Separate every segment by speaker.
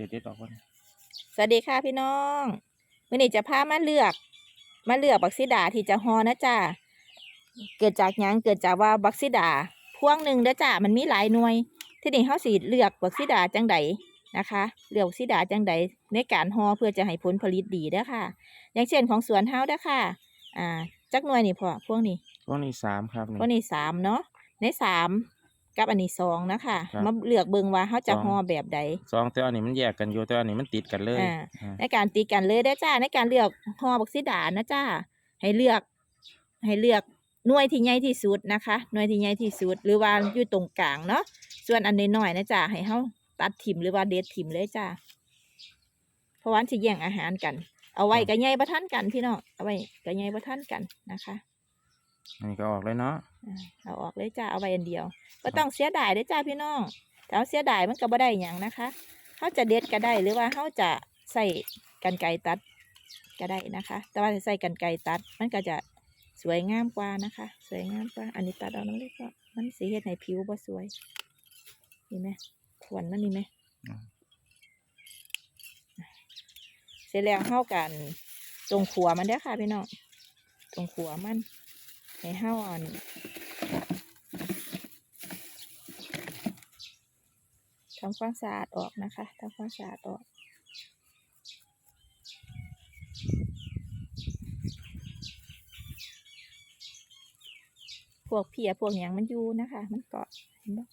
Speaker 1: สียเด็ดออกก่อน
Speaker 2: สวัสดีค่ะพี่น้องวันนี้จะพามาเลือก มาเลือกบักซิดาที่จะฮอนะจ้าเกิดจากหยังเกิดจากว่าบักซิดาพวงหนึ่งเด้อจ้ามันมีหลายหน่วย ที่นี่เฮาสิเลือกบักซิดาจังใดนะคะเลือกบักซิดาจังใดในการฮอเพื่อจะให้ผลผลิตดีเด้อค่ะ อย่างเช่นของสวนเฮาเด้อค่ะ อ่าจักหน่วยนี่พอพวกนี้
Speaker 1: พวกนี้สามครับนี่
Speaker 2: พวกนี้สามเนาะในสาม กับอันนี้สองนะคะ
Speaker 1: ครับ
Speaker 2: มาเลือกเบิ่งว่าเฮาจะ
Speaker 1: สอง
Speaker 2: ฮอแบบใด
Speaker 1: สองแต่อันนี้มันแยกกันอยู่แต่อันนี้มันติดกันเลย
Speaker 2: อ่า
Speaker 1: อ่า
Speaker 2: ในการตีกันเลยได้อจ้าในการเลือกฮอบักซิดานะจ้าให้เลือก ให้เลือกหน่วยที่ใหญ่ที่สุดนะคะหน่วยที่ใหญ่ที่สุด หรือว่าอยู่ตรงกลางเนาะส่วนอันน้อยๆนะจ้าให้เฮาตัดถิ่มหรือว่าเด็ดถิ่มเลยจ้าเพราะว่าสิแย่งอาหารกัน เอาไว้ก็ใหญ่บ่ทันกันพี่น้องเอาไว้ก็ใหญ่บ่ทันกันนะคะ
Speaker 1: อันนี้ก็ออกเลยเนาะ
Speaker 2: อ่าเอาออกเลยจ้าเอาไว้อันเดียวก็ต้องเสียดายเด้อจ้าพี่น้องแต่เอาเสียดายมันก็บ่ได้หยังนะคะเขาจะเด็ดก็ได้หรือว่าเขาจะใส่กันไกรตัดก็ได้นะคะ แต่ว่าถ้าใส่กันไกรตัดมันก็จะสวยงามกว่านะคะ สวยงามกว่าอันนี้ตัดเอาน้ำเล็กก็มันสีเฮ็ดให้ผิวบ่สวยนี่ไหมขวนมันนี่ไหมเสร็จแล้วเข้ากันตรงขัวมันเด้อค่ะพี่น้องตรงขัวมัน ให้เฮาอันทำความสะอาดออกนะคะทำความสะอาดออกพวกเพียพวกหยังมันอยู่นะคะ มันเกาะเห็นปะ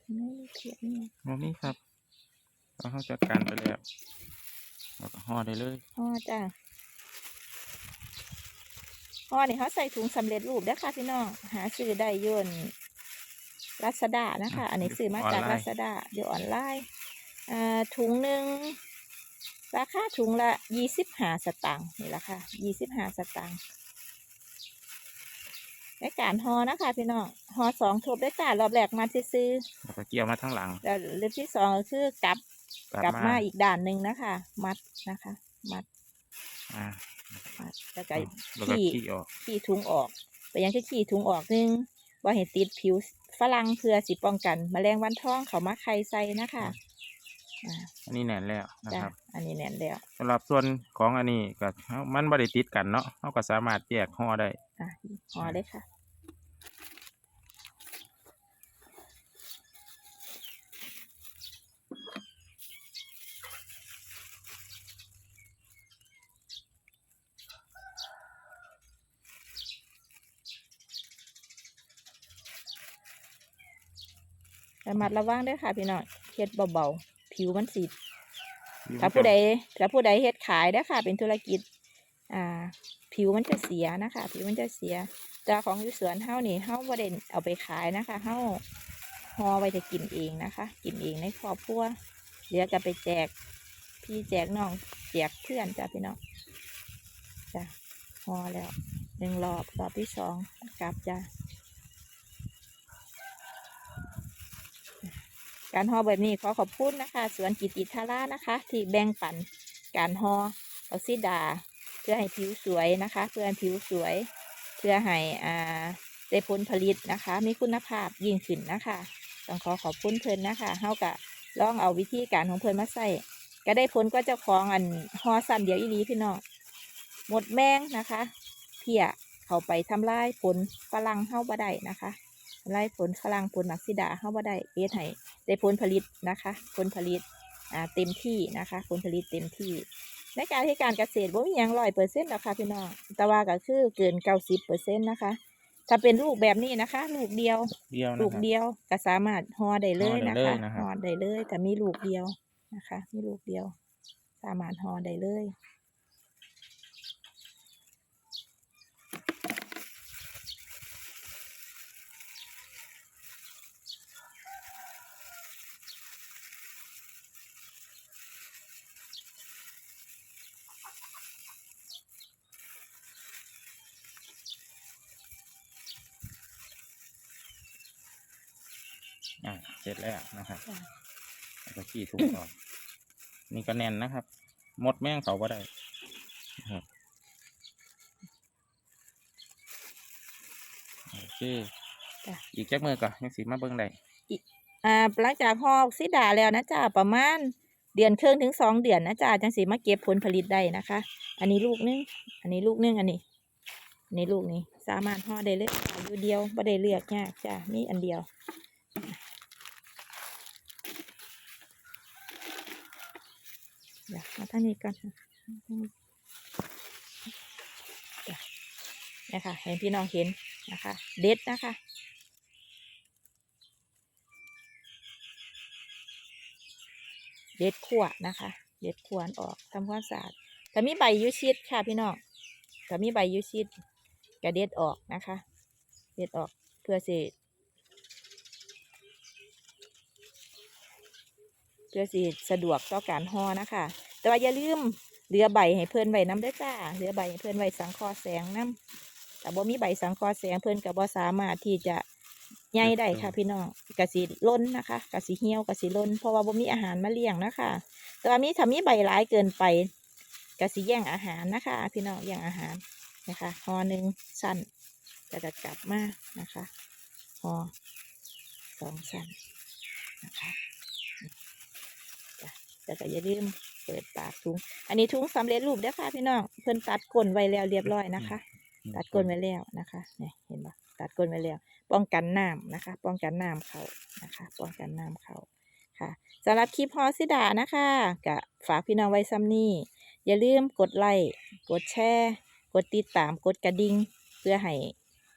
Speaker 2: เห็นไหมเพียนี่
Speaker 1: วันนี้ครับเราเข้าจัดการไปแล้วแล้วก็ห่อได้เลย
Speaker 2: ห่อจ้า ห่อนี่เขาใส่ถุงสำเร็จรูปเด้อค่ะพี่น้องหาซื้อได้อยนลาซาด้านะคะ อันนี้ซื้อมาจากลาซาด้าเดี๋ยวออนไลน์อ่าถุงหนึ่งราคาถุงละยี่สิบห้าสตางค์นี่แหละค่ะยี่สิบห้าสตางค์ในการห่อนะคะ พี่น้องห่อสองทบได้จ้ารอบแรกมาซื้อ
Speaker 1: แล้วก็เกี่ยวมาทั้งหลัง
Speaker 2: ๆแล้วเล็บที่สองก็คือกลับกลับมาอีกด่านหนึ่งนะคะ มัดนะคะ มัด
Speaker 1: อ่า
Speaker 2: มัด แล้วก็
Speaker 1: แล้วก็
Speaker 2: ขี้
Speaker 1: ขี้ออก
Speaker 2: ขี้ถุงออกไปยังคือขี้ถุงออกหนึงว่าเห็นติดผิวฝรั่งเพื่อสิป้องกันแมลงวันท้องเขามาไข่ใส่นะคะอ่า
Speaker 1: อันนี้แน่นแล้วนะ
Speaker 2: จ้ะ
Speaker 1: ครับ
Speaker 2: อันนี้แน่นแล้ว
Speaker 1: สำหรับส่วนของอันนี้ก็เฮามันไม่ได้ติดกันเนาะเขาก็สามารถแยกห่อได้
Speaker 2: อะห่อเลยค่ะ ระมัดระวังเด้วยค่ะพี่น้องเฮ็ดเบาๆผิวมันสีถ้าผู้ใดถ้าผู้ใดเฮ็ดขายเด้อค่ะ เป็นธุรกิจ อ่า ผิวมันจะเสียนะคะ ผิวมันจะเสียแต่ของอยู่สวนเฮานี่เฮาบ่ได้เอาไปขายนะคะเฮาห่อไว้จะกินเองนะคะ กินเองในครอบครัวเหลือก็ไปแจก พี่แจกน้องแจกเพื่อนจ้ะพี่น้องจ้ะห่อแล้วหนึ่งรอบรอบที่สองกลับจ้ะ การห่อแบบนี้ขอขอบคุณนะคะ สวนกิติทารานะคะ ที่แบ่งปันการห่อออกซิดา เพื่อให้ผิวสวยนะคะ เพื่อให้ผิวสวย เพื่อให้อ่าได้ผลผลิตนะคะ มีคุณภาพยิ่งขึ้นนะคะ ต้องขอขอบคุณเพิ่อนนะคะเฮากะลองเอาวิธีการของเพิ่อนมาใส่ก็ได้ผลก็เจ้าของอันห่อสั้นเดียวอีลีพี่น้องหมดแมงนะคะเพียเข้าไปทำลายผลฝรั่งเฮาบ่ได้นะคะทำลายผลฝรั่งผลมักซิดาเฮาบ่ได้เอ็ดให้ ได้ผลผลิตนะคะ ผลผลิตอ่าเต็มที่นะคะ ผลผลิตเต็มที่ ในการที่การเกษตรบ่มีหยังร้อยเปอร์เซ็นต์หรอกค่ะพี่น้องแต่ว่าก็คือเกินเก้าสิบเปอร์เซ็นต์นะคะ ถ้าเป็นลูกแบบนี้นะคะ ลูกเดียว
Speaker 1: เดียวนะ
Speaker 2: ลูก
Speaker 1: ครับ
Speaker 2: เดียวก็สามารถห่อได้เลยนะ
Speaker 1: ห่อได้
Speaker 2: คะ
Speaker 1: เลยนะครับ
Speaker 2: ห่อได้เลยแต่มีลูกเดียวนะคะ มีลูกเดียว สามารถห่อได้เลย
Speaker 1: อ่าเสร็จแล้วนะครับ
Speaker 2: จ้ะ
Speaker 1: แล้วก็ขี้ถุงออกนี่ก็แน่นนะครับ หมดแม่งเขาก็ได้นะครับโอเค
Speaker 2: จ้ะ
Speaker 1: อีกแจ็คมือก่อนยังสีมาเบิ้งได้
Speaker 2: อ่าหลังจากห่อออกซิดาแล้วนะจ๊ะประมาณเดือนครึ่งถึงสองเดือนนะจ๊ะจังสีมาเก็บผลผลิตได้นะคะ อันนี้ลูกนึงอันนี้ลูกนึงอันนี้อันนี้ลูกนี้สามารถห่อได้เลยอายุเดียวไม่ได้เลือกยากจ้ะมีอันเดียว เดี๋ยวมาทางนี้ก่อนะจ้ะเนี่ยค่ะเห็นพี่น้องเห็นนะคะ เด็ดนะคะเด็ดขวดนะคะ เด็ดขวานออกทำความสะอาดถ้ามีใบยูชิดค่ะพี่น้องถ้ามีใบยูชิดกระเด็ดออกนะคะ เด็ดออกเพื่อสิ เพื่อสิสะดวกต่อการห่อนะคะ แต่ว่าอย่าลืมเหลือใบให้เพื่อนไว้น้ำเด้วยจ้าเหลือใบให้เพื่อนไว้สังเคอแสงน้ำแต่บ่มีใบสังเคอแสงเพื่อนกับบ่สามารถที่จะใหญ่ได้ค่ะพี่น้องกะสิล้นนะคะกะสิเหี่ยวกะสิล้น เพราะว่าบ่มีอาหารมาเลี้ยงนะคะ แต่ว่ามีถ้ามีใบร้ายเกินไปกะสิแย่งอาหารนะคะ พี่น้องแย่งอาหารนะคะห่อหนึ่งสั้นก็จะกลับมานะคะห่อสองสั้นนะคะจ้ะ แต่ก็อย่าลืมเปิดปากถุง อันนี้ถุงสำเร็จรูปเด้อค่ะพี่น้องเพิ่นตัดก้นไว้แล้วเรียบร้อยนะคะ ตัดก้นไว้แล้วนะคะเนี่ยเห็นปะตัดก้นไว้แล้ว ป้องกันน้ำนะคะ ป้องกันน้ำเขานะคะ ป้องกันน้ำเขาค่ะสำหรับคลิปฮอสิดานะคะกะฝากพี่น้องไว้ซ้ำนี่อย่าลืมกดไลค์กดแชร์ กดติดตามกดกระดิ่งเพื่อให้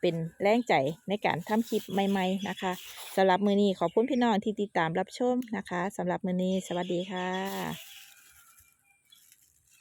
Speaker 2: เป็นแรงใจในการทำคลิปใหม่ๆนะคะสำหรับมือนี้ขอบคุณพี่น้องที่ติดตามรับชมนะคะสำหรับมือนี้สวัสดีค่ะ